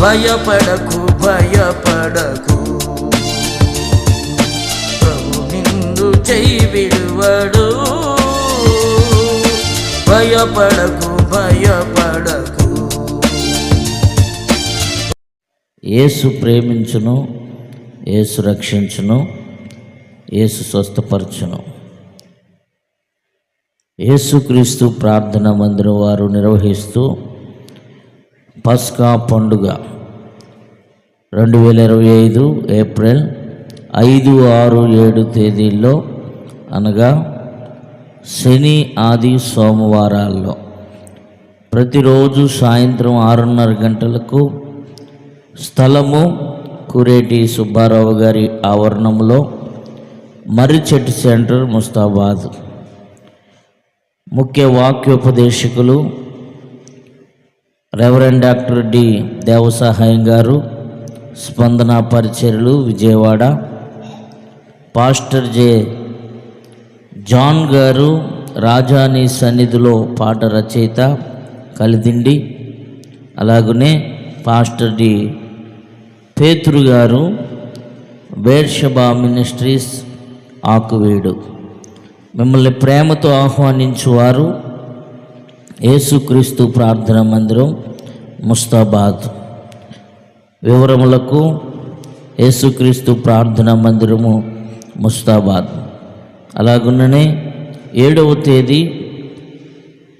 భయపడకు భయపడకు. ప్రభు నిందు చేయి విడువడు భయపడకు భయపడకు. యేసు ప్రేమించును యేసు రక్షించును యేసు స్వస్థపరచును. యేసుక్రీస్తు ప్రార్థన మందిరం వారు నిర్వహిస్తూ పస్కా పండుగ. రెండు వేల ఇరవై ఐదు ఏప్రిల్ ఐదు ఆరు ఏడు తేదీల్లో అనగా శని ఆది సోమవారాల్లో. ప్రతిరోజు సాయంత్రం ఆరున్నర గంటలకు స్థలము కురేటి సుబ్బారావు గారి ఆవరణంలో మర్రిచెట్టు సెంటర్ ముస్తాబాద్. ముఖ్య వాక్యోపదేశకులు reverend doctor D Devasahayam garu Spandana పరిచర్లు Vijayawada. Pastor J John garu రాజాని సన్నిధిలో పాట రచయిత కలిదిండి. అలాగనే పాస్టర్ డి పేతురు గారు బేర్షబా మినిస్ట్రీస్ ఆకువీడు. మిమ్మల్ని ప్రేమతో ఆహ్వానించువారు యేసుక్రీస్తు ప్రార్థన మందిరం ముస్తాబాద్. వివరములకు యేసుక్రీస్తు ప్రార్థన మందిరము ముస్తాబాద్. అలాగున్ననే ఏడవ తేదీ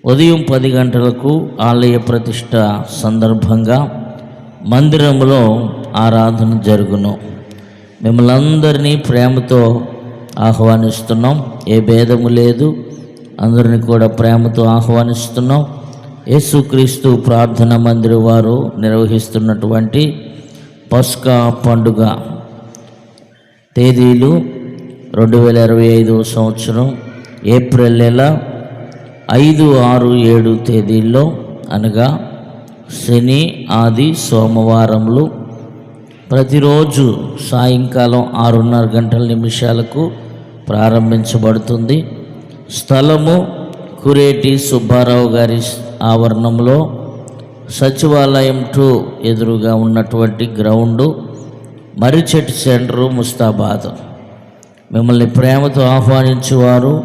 ఉదయం పది గంటలకు ఆలయ ప్రతిష్ట సందర్భంగా మందిరంలో ఆరాధన జరుగును. మిమ్మల్ని అందరినీ ప్రేమతో ఆహ్వానిస్తున్నాం. ఏ భేదము లేదు. అందరిని కూడా ప్రేమతో ఆహ్వానిస్తున్నాం. యేసుక్రీస్తు ప్రార్థన మందిరం వారు నిర్వహిస్తున్నటువంటి పస్కా పండుగ తేదీలు రెండు వేల ఇరవై ఐదవ సంవత్సరం ఏప్రిల్ నెల ఐదు ఆరు ఏడు తేదీల్లో అనగా శని ఆది సోమవారములు ప్రతిరోజు సాయంకాలం ఆరున్నర గంటల నిమిషాలకు ప్రారంభించబడుతుంది. స్థలము కురేటి సుబ్బారావు గారి ఆవరణంలో సచివాలయం టూ ఎదురుగా ఉన్నటువంటి గ్రౌండు మర్రిచెట్టు సెంటరు ముస్తాబాద్. మిమ్మల్ని ప్రేమతో ఆహ్వానించేవారు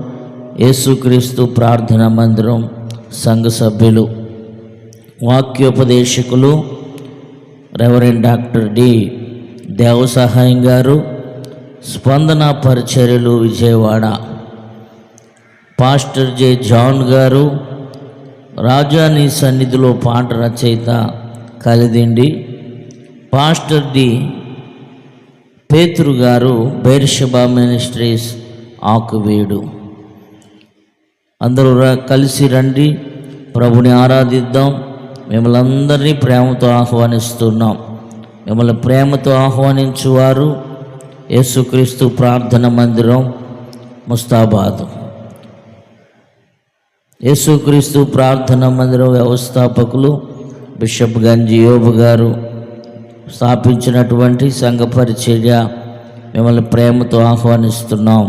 యేసుక్రీస్తు ప్రార్థన మందిరం సంఘ సభ్యులు వాక్యోపదేశకులు reverend doctor D Devasahayam garu Spandana పరిచర్యలు Vijayawada. Pastor J John garu రాజాని సన్నిధిలో పాట రచయిత కలిదిండి. పాస్టర్ డి పేతురు గారు బైర్షబా మినిస్ట్రీస్ ఆకువీడు. అందరూ రా కలిసి రండి ప్రభుని ఆరాధిద్దాం మిమ్మల్ని అందరినీ ప్రేమతో ఆహ్వానిస్తున్నాం. మిమ్మల్ని ప్రేమతో ఆహ్వానించువారు యేసుక్రీస్తు ప్రార్థన మందిరం ముస్తాబాద్. యేసుక్రీస్తు ప్రార్థన మందిరం వ్యవస్థాపకులు బిషప్ గంజి యోబు గారు స్థాపించినటువంటి సంఘ పరిచర్య మిమ్మల్ని ప్రేమతో ఆహ్వానిస్తున్నాం.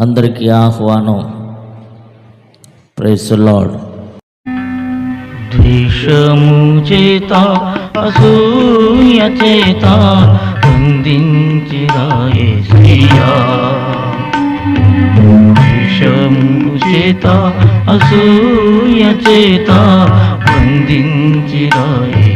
అందరికీ ఆహ్వానం. Praise Lord. ద్వేషము చేత అసూయ చేత బంధించిరాయేసయ్యా శ్రీయా చేత అసూయ చేత బంధించిరాయేసయ్యా